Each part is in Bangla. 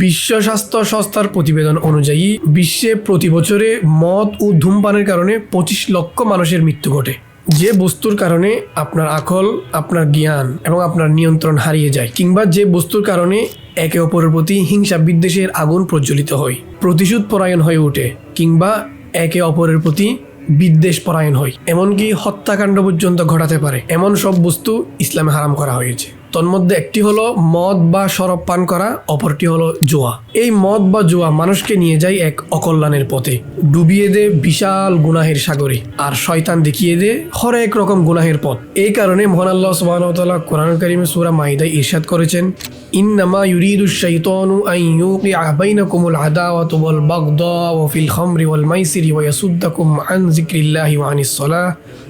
বিশ্ব স্বাস্থ্য সংস্থার প্রতিবেদন অনুযায়ী, বিশ্বে প্রতি বছরে মদ ও ধূমপানের কারণে পঁচিশ লক্ষ মানুষের মৃত্যু ঘটে। যে বস্তুর কারণে আপনার আকল আপনার জ্ঞান এবং আপনার নিয়ন্ত্রণ হারিয়ে যায় কিংবা যে বস্তুর কারণে একে অপরের প্রতি হিংসা বিদ্বেষের আগুন প্রজ্বলিত হয়, প্রতিশোধ পরায়ণ হয়ে ওঠে কিংবা একে অপরের প্রতি বিদ্বেষ পরায়ণ হয়। এমনকি হত্যাকাণ্ড পর্যন্ত ঘটাতে পারে। এমন সব বস্তু ইসলামে হারাম করা হয়েছে। তন্মধ্যে একটি হলো মদ বা শরব পান করা, অপরটি হলো জোয়া। এই মদ বা জোয়া মানুষকে নিয়ে যায় এক অকল্যাণের পথে। ডুবিয়ে দে বিশাল গুনাহের সাগরে, আর শয়তান দেখিয়ে দে হরেক রকম গুনাহের পথ। এই কারণে মহান আল্লাহ সুবাহতাল্লাহ কোরআন করিমে সুরা মাইদায় ইরশাদ করেছেন, ইন্নামা ইউরিদু শাইতানু আন ইউকিআ বাইনাকুমুল আদাওয়াতু ওয়াল বাগদাউ ফিল খামরি ওয়াল মাইসিরি ওয়া ইয়াসুদ্দাকুম আন যিকরিল্লাহি ওয়া আনিস সালাহ,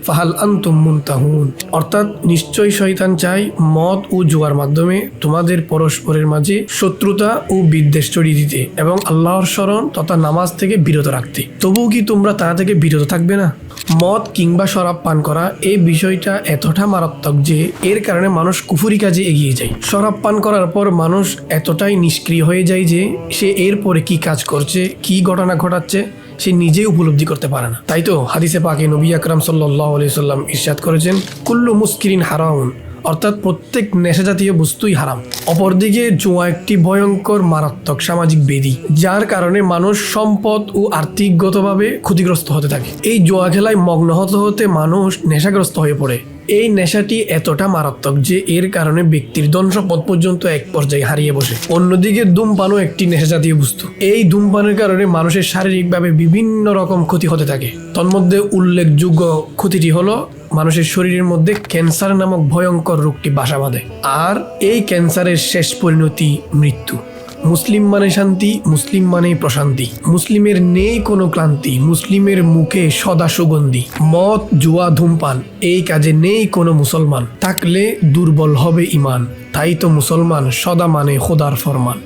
ফাহাল আনতুম মুনতাহুন? অর্থাৎ নিশ্চয়ই শয়তান চায় মদ ও জুয়ার মাধ্যমে তোমাদের পরস্পরের মাঝে শত্রুতা ও বিদ্বেষ ছড়িয়ে দিতে এবং আল্লাহর স্মরণ তথা নামাজ থেকে বিরত রাখতে। তবুও কি তোমরা তা থেকে বিরত থাকবে না? মদ কিংবা শরাব পান করা এই বিষয়টা এতটা মারাত্মক যে এর কারণে মানুষ কুফুরি কাজে এগিয়ে যায়। শরাব পান করার পর মানুষ এতটাই নিষ্ক্রিয় হয়ে যায় যে সে এরপরে কি কাজ করছে, কি ঘটনা ঘটাচ্ছে, সে নিজেই উপলব্ধি করতে পারে না। তাই তো হাদিসে পাকে নবী আকরাম সাল্লাহ আলি সাল্লাম ইরশাদ করেছেন, কুল্লু মুস্কিরিন হারাউন। অর্থাৎ প্রত্যেক নেশা জাতীয় বস্তুই হারাম। অপরদিকে জুয়া একটি ভয়ঙ্কর, মারাত্মক সামাজিক বেদি, যার কারণে মানুষ সম্পদ ও আর্থিকগতভাবে ক্ষতিগ্রস্ত হতে থাকে। এই জুয়া খেলায় মগ্ন হতে হতে মানুষ নেশাগ্রস্ত হয়ে পড়ে। এই নেশাটি এতটা মারাত্মক যে এর কারণে ব্যক্তির ধন সম্পদ পর্যন্ত এক পর্যায়ে হারিয়ে বসে। অন্যদিকে ধূমপানও একটি নেশা জাতীয় বস্তু। এই ধূমপানের কারণে মানুষের শারীরিকভাবে বিভিন্ন রকম ক্ষতি হতে থাকে। তন্মধ্যে উল্লেখযোগ্য ক্ষতিটি হলো, মানুষের শরীরের মধ্যে ক্যান্সার নামক ভয়ঙ্কর রোগটি বাসা বাঁধে। আর এই ক্যান্সারের শেষ পরিণতি মৃত্যু। মুসলিম মানে শান্তি, মুসলিম মানেই প্রশান্তি। মুসলিমের নেই কোনো ক্লান্তি, মুসলিমের মুখে সদা সুগন্ধি। মদ, জুয়া, ধূমপান, এই কাজে নেই কোনো মুসলমান। থাকলে দুর্বল হবে ইমান, তাই তো মুসলমান সদা মানে খোদার ফরমান।